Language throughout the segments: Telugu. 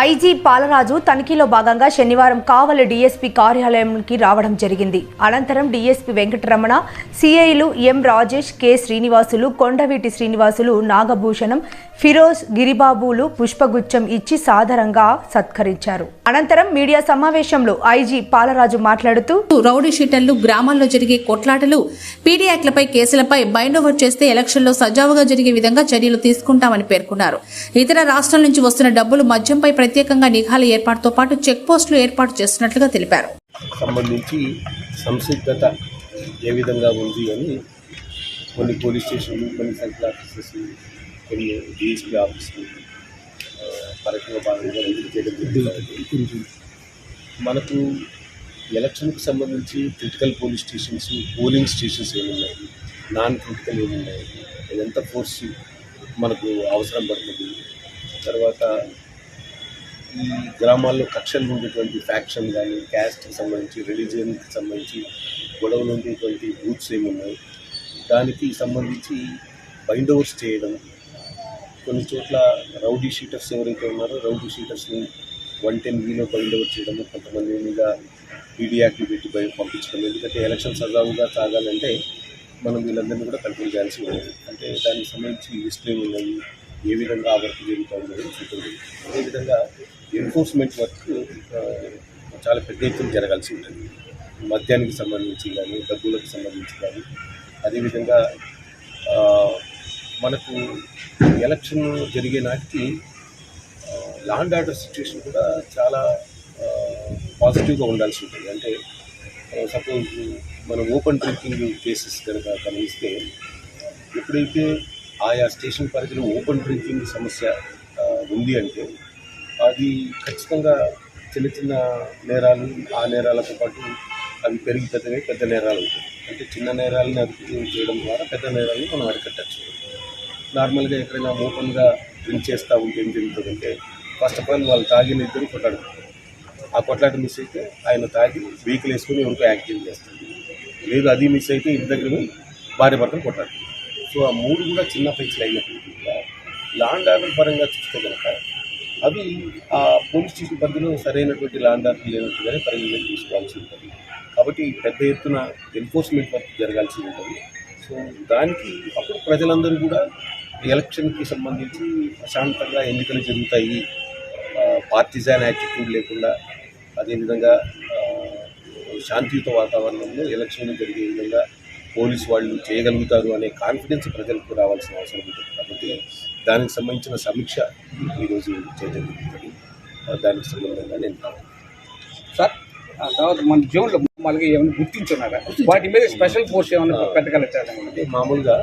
ఐజీ పాలరాజు తనిఖీలో భాగంగా శనివారం కావలి డీఎస్పీ కార్యాలయంకి రావడం జరిగింది. అనంతరం డీఎస్పీ వెంకటరమణ సిఐలు ఎం రాజేష్ కె శ్రీనివాసులు కొండవీటి శ్రీనివాసులు నాగభూషణం ఫిరోజ్ గిరిబాబులు పుష్పగుచ్చం ఇచ్చి సాదరంగా సత్కరించారు. అనంతరం మీడియా సమావేశంలో ఐజీ పాలరాజు మాట్లాడుతూ రౌడీ షీటర్లు గ్రామాల్లో జరిగే కొట్లాటలు పీడీ యాక్ట్లపై కేసులపై బైండ్ ఓవర్ చేస్తే ఎలక్షన్లో సజావుగా జరిగే విధంగా చర్యలు తీసుకుంటామని పేర్కొన్నారు. ఇతర రాష్ట్రాల నుంచి వస్తున్న డబ్బులు మద్యంపై ప్రత్యేకంగా నిఘాల ఏర్పాటుతో పాటు చెక్ పోస్టులు ఏర్పాటు చేస్తున్నట్లుగా తెలిపారు. సంబంధించి సంసిద్ధత ఏ విధంగా ఉంది అని కొన్ని పోలీస్ స్టేషన్లు కొన్ని సర్కిల్ ఆఫీసెస్ కొన్ని డిఎస్పీ ఆఫీసులు భాగంగా చేయడం మనకు ఎలక్షన్కి సంబంధించి critical police stations polling stations ఏమున్నాయి? నాన్ క్రిటికల్ ఏమున్నాయి? ఎంత ఫోర్స్ మనకు అవసరం పడుతుంది? తర్వాత ఈ గ్రామాల్లో కక్షలు ఉండేటువంటి ఫ్యాక్షన్ కానీ క్యాస్ట్కి సంబంధించి రిలీజియన్కి సంబంధించి గొడవలు ఉండేటువంటి బూత్స్ ఏమున్నాయి? దానికి సంబంధించి బైండోవర్స్ చేయడం కొన్ని చోట్ల రౌడీ షీటర్స్ ఎవరైతే ఉన్నారో రౌడీ షీటర్స్ని వన్ టెన్ వీలో బైండోవర్ చేయడము చేయడం కొంతమంది మీద పీడీ పెట్టి బయట పంపించడం ఎందుకంటే ఎలక్షన్ సజావుగా సాగాలంటే మనం వీళ్ళందరినీ కూడా కంట్రోల్ చేయాల్సి ఉంటుంది. అంటే దానికి సంబంధించి లిస్టులు ఏమి ఉన్నాయి ఏ విధంగా ఆ వర్క్ జరుగుతుంది అదేవిధంగా ఎన్ఫోర్స్మెంట్ వర్క్ చాలా పెద్ద ఎత్తున జరగాల్సి ఉంటుంది. మద్యానికి సంబంధించి కానీ డబ్బులకు సంబంధించి కానీ. అదేవిధంగా మనకు ఎలక్షన్ జరిగే నాటికి ల్యాండ్ ఆర్డర్ సిచ్యువేషన్ కూడా చాలా పాజిటివ్గా ఉండాల్సి ఉంటుంది. అంటే సపోజ్ మనం ఓపెన్ డ్రింకింగ్ కేసెస్ కనుక గమనిస్తే ఎప్పుడైతే ఆయా స్టేషన్ పరిధిలో ఓపెన్ డ్రింకింగ్ సమస్య ఉంది అంటే అది ఖచ్చితంగా చిన్న చిన్న నేరాలు ఆ నేరాలతో పాటు అవి పెరిగి పెద్దగా పెద్ద నేరాలు ఉంటాయి అంటే చిన్న నేరాలని అదుపు చేయడం ద్వారా పెద్ద నేరాలను మనం అరికట్టచ్చు. నార్మల్గా ఎక్కడైనా ఓపెన్గా డ్రింక్ చేస్తూ ఉంటే ఏం జరుగుతుందంటే ఫస్ట్ ఆఫ్ ఆల్ వాళ్ళు తాగిన ఇద్దరు కొట్లాడుకుంటారు. ఆ కొట్లాట మిస్ అయితే ఆయన తాగి వెహికల్ వేసుకొని ఎవరికో యాక్సిడెంట్ చేస్తాడు లేదు అది మిస్ అయితే ఇంటి దగ్గర భార్య భర్తలు కొట్లాడుతుంది సో ఆ మూడు కూడా చిన్న ఫైట్స్లు అయినప్పటికీ కూడా లాండ్ ఆర్డర్ పరంగా చూస్తే కనుక అవి ఆ పోలీస్ స్టేషన్ పరిధిలో సరైనటువంటి లాండ్ లేనట్టుగానే పరిగణలోకి తీసుకోవాల్సి ఉంటుంది. కాబట్టి పెద్ద ఎత్తున ఎన్ఫోర్స్మెంట్ వర్క్ జరగాల్సి ఉంటుంది. సో దానికి అప్పుడు ప్రజలందరూ కూడా ఎలక్షన్కి సంబంధించి ప్రశాంతంగా ఎన్నికలు జరుగుతాయి. పార్టిజాన్ యాటిట్యూడ్ లేకుండా అదేవిధంగా శాంతియుత వాతావరణంలో ఎలక్షన్లు జరిగే విధంగా పోలీసు వాళ్ళు చేయగలుగుతారు అనే కాన్ఫిడెన్స్ ప్రజలకు రావాల్సిన అవసరం ఉంటుంది. కాబట్టి దానికి సంబంధించిన సమీక్ష ఈరోజు చేయడం ఆ, దానికి సంబంధంగా నేను సార్ తర్వాత మన జోన్లో మళ్ళీ ఏమైనా గుర్తించున్నారా? వాటి మీద స్పెషల్ ఫోర్స్ ఏమైనా పెట్టగలుగుతారా మామూలుగా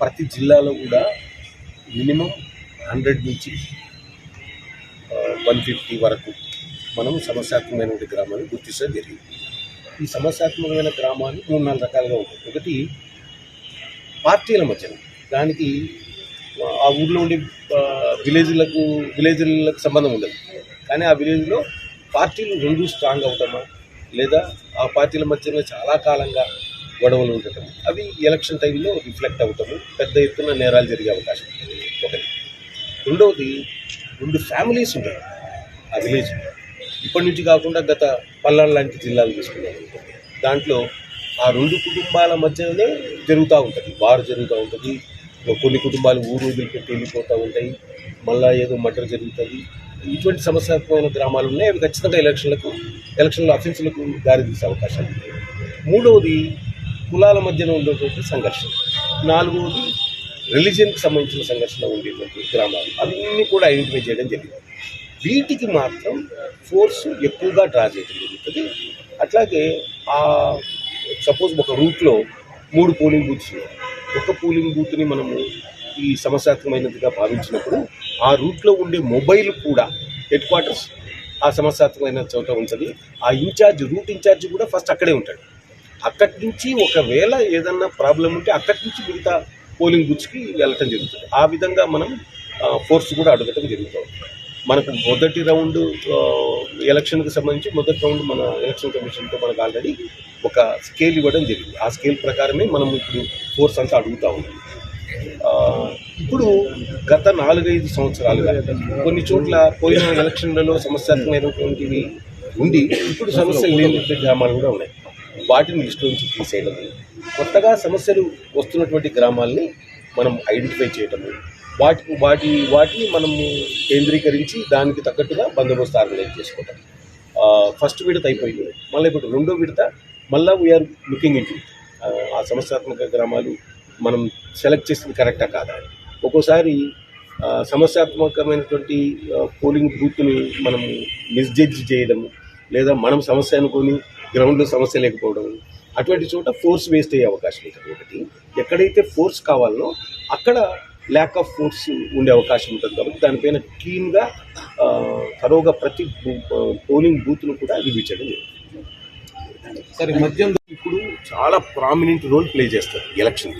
ప్రతి జిల్లాలో కూడా మినిమం హండ్రెడ్ నుంచి వన్ ఫిఫ్టీ వరకు మనం సమస్యాత్మకమైన గ్రామాన్ని గుర్తించడం జరిగింది. ఈ సమస్యాత్మకమైన గ్రామాలు మూడు నాలుగు రకాలుగా ఉంటాయి ఒకటి పార్టీల మధ్యన. దానికి ఆ ఊర్లో ఉండే విలేజ్లకు విలేజ్లకు సంబంధం ఉండదు. కానీ ఆ విలేజ్లో పార్టీలు రెండు స్ట్రాంగ్ అవటమా? లేదా ఆ పార్టీల మధ్యన చాలా కాలంగా గొడవలు ఉండటం? అవి ఎలక్షన్ టైంలో రిఫ్లెక్ట్ అవటము పెద్ద ఎత్తున నేరాలు జరిగే అవకాశం. ఒకటి. రెండవది రెండు ఫ్యామిలీస్ ఉంటాయి ఆ విలేజ్ ఇప్పటి నుంచి కాకుండా గత పల్నాడు లాంటి జిల్లాలు తీసుకున్నాం దాంట్లో ఆ రెండు కుటుంబాల మధ్యనే జరుగుతూ ఉంటుంది. వారు జరుగుతూ ఉంటుంది. కొన్ని కుటుంబాలు ఊరు వదిలిపెట్టి వెళ్ళిపోతూ ఉంటాయి. మళ్ళా ఏదో మటర్ జరుగుతుంది. ఇటువంటి సమస్యాత్మకమైన గ్రామాలు ఉన్నాయి. అవి ఖచ్చితంగా ఎలక్షన్లకు ఎలక్షన్లో అఫెన్స్లకు దారితీసే అవకాశాలు ఉంటాయి మూడవది కులాల మధ్యన ఉండేటువంటి సంఘర్షణ. నాలుగవది రిలీజియన్కి సంబంధించిన సంఘర్షణ ఉండేటువంటి గ్రామాలు. అవన్నీ కూడా ఐడెంటిఫై చేయడం జరిగింది. వీటికి మాత్రం ఫోర్స్ ఎక్కువగా డ్రా చేయడం జరుగుతుంది. అట్లాగే ఆ సపోజ్ ఒక రూట్లో మూడు పోలింగ్ బూత్స్ ఒక పోలింగ్ బూత్ని మనము ఈ సమస్యాత్మకమైనదిగా భావించినప్పుడు ఆ రూట్లో ఉండే మొబైల్ కూడా హెడ్ క్వార్టర్స్ ఆ సమస్యాత్మకమైన చోట ఉంచది ఆ ఇన్ఛార్జ్ రూట్ ఇన్ఛార్జ్ కూడా ఫస్ట్ అక్కడే ఉంటాడు. అక్కడి నుంచి ఒకవేళ ఏదన్నా ప్రాబ్లం ఉంటే అక్కడి నుంచి మిగతా పోలింగ్ బూత్స్కి వెళ్ళటం జరుగుతుంది. ఆ విధంగా మనం ఫోర్స్ కూడా అడగటం జరుగుతుంది. మనకు మొదటి రౌండ్ ఎలక్షన్కి సంబంధించి మొదటి రౌండ్ మన ఎలక్షన్ కమిషన్తో మనకు ఆల్రెడీ ఒక స్కేల్ ఇవ్వడం జరిగింది. ఆ స్కేల్ ప్రకారమే మనం ఇప్పుడు ఫోర్స్ అంతా అడుగుతా ఉన్నాం. ఇప్పుడు గత నాలుగైదు సంవత్సరాలుగా కొన్ని చోట్ల పోయిన ఎలక్షన్లలో సమస్యాత్మకమైనటువంటివి ఉండి ఇప్పుడు సమస్యలు లేని గ్రామాలు కూడా ఉన్నాయి. వాటిని లిస్టు నుంచి తీసేయడం కొత్తగా సమస్యలు వస్తున్నటువంటి గ్రామాల్ని మనం ఐడెంటిఫై చేయడము వాటి వాటి వాటిని మనము కేంద్రీకరించి దానికి తగ్గట్టుగా బందోబస్తు ఆర్గనైజ్ చేసుకుంటాం. ఫస్ట్ విడత అయిపోయింది. మళ్ళీ ఇప్పుడు రెండో విడత మళ్ళీ వీఆర్ లుకింగ్ ఇన్ ఆ సమస్యాత్మక గ్రామాలు మనం సెలెక్ట్ చేసింది కరెక్టా కాదా? ఒక్కోసారి సమస్యాత్మకమైనటువంటి పోలింగ్ బూత్ని మనం మిస్జడ్జ్ చేయడం లేదా మనం సమస్య అనుకొని గ్రౌండ్లో సమస్య లేకపోవడం అటువంటి చోట ఫోర్స్ వేస్ట్ అయ్యే అవకాశం ఉంటుంది. ఒకటి ఎక్కడైతే ఫోర్స్ కావాలనో అక్కడ ల్యాక్ ఆఫ్ ఫోర్స్ ఉండే అవకాశం ఉంటుంది కాబట్టి దానిపైన క్లీన్గా తరోగా ప్రతి పోలింగ్ బూత్ను కూడా రివ్యూ చేయడం జరుగుతుంది. సార్ మద్యం ఇప్పుడు చాలా ప్రామినెంట్ రోల్ ప్లే చేస్తారు ఎలక్షన్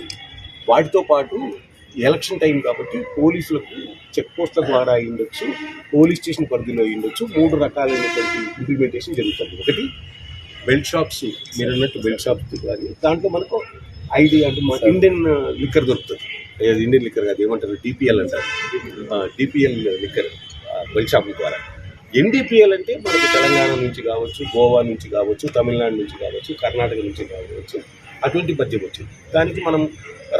వాటితో పాటు ఎలక్షన్ టైం కాబట్టి పోలీసులకు చెక్ పోస్ట్ల ద్వారా అయి ఉండొచ్చు పోలీస్ స్టేషన్ పరిధిలో అయి ఉండొచ్చు మూడు రకాలైనటువంటి ఇంప్లిమెంటేషన్ జరుగుతుంది. ఒకటి బెల్ట్ షాప్స్ మీరు అన్నట్టు బెల్ట్ షాప్స్ కానీ దాంట్లో మనకు ఐడి అంటే మన ఇండియన్ లిక్కర్ దొరుకుతుంది. ఇండియన్ లిక్కర్ కాదు ఏమంటారు? డిపిఎల్ అంటారు. డిపిఎల్ లిక్కర్ బెల్ షాపుల ద్వారా. ఎన్డీపీఎల్ అంటే మనకు తెలంగాణ నుంచి కావచ్చు గోవా నుంచి కావచ్చు తమిళనాడు నుంచి కావచ్చు కర్ణాటక నుంచి కావచ్చు అటువంటి పద్యం వచ్చింది. దానికి మనం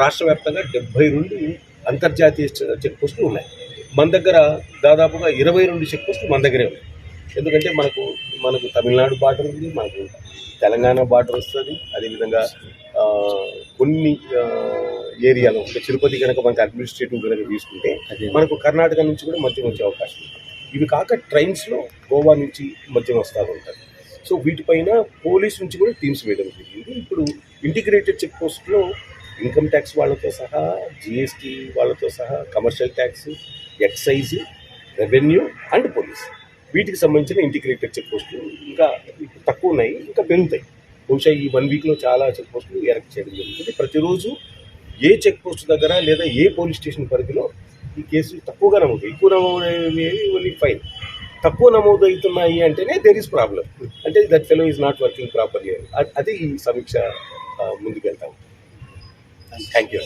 రాష్ట్ర వ్యాప్తంగా డెబ్బై రెండు అంతర్జాతీయ చెక్ పోస్టులు ఉన్నాయి. మన దగ్గర దాదాపుగా ఇరవై రెండు చెక్ పోస్టులు మన దగ్గరే ఉన్నాయి. ఎందుకంటే మనకు మనకు తమిళనాడు బార్డర్ ఉంది మనకు తెలంగాణ బార్డర్ వస్తుంది. అదేవిధంగా కొన్ని ఏరియాలో అంటే తిరుపతి కనుక మనకు అడ్మినిస్ట్రేటివ్ కనుక తీసుకుంటే మనకు కర్ణాటక నుంచి కూడా మద్యం వచ్చే అవకాశం ఉంది. ఇవి కాక ట్రైన్స్లో గోవా నుంచి మద్యం వస్తూ ఉంటుంది సో వీటిపైన పోలీస్ నుంచి కూడా టీమ్స్ వేయడం జరిగింది. ఇప్పుడు ఇంటిగ్రేటెడ్ చెక్ పోస్ట్లో ఇన్కమ్ ట్యాక్స్ వాళ్ళతో సహా జిఎస్టీ వాళ్ళతో సహా commercial tax excise revenue and police వీటికి సంబంధించిన ఇంటిగ్రేటెడ్ చెక్ పోస్టులు ఇంకా తక్కువ ఉన్నాయి ఇంకా పెరుగుతాయి. బహుశా ఈ వన్ వీక్లో చాలా చెక్ పోస్టులు ఎరెక్ట్ చేయడం జరుగుతుంది. ప్రతిరోజు ఏ చెక్ పోస్ట్ దగ్గర లేదా ఏ పోలీస్ స్టేషన్ పరిధిలో ఈ కేసులు తక్కువగా నమోదు ఎక్కువ నమోదయ్యేవి ఓన్లీ ఫైన్ తక్కువ నమోదు అవుతున్నాయి అంటేనే దేర్ ఈస్ ప్రాబ్లం అంటే that fellow is not working properly అది ఈ సమీక్ష ముందుకెళ్తాం. Thank you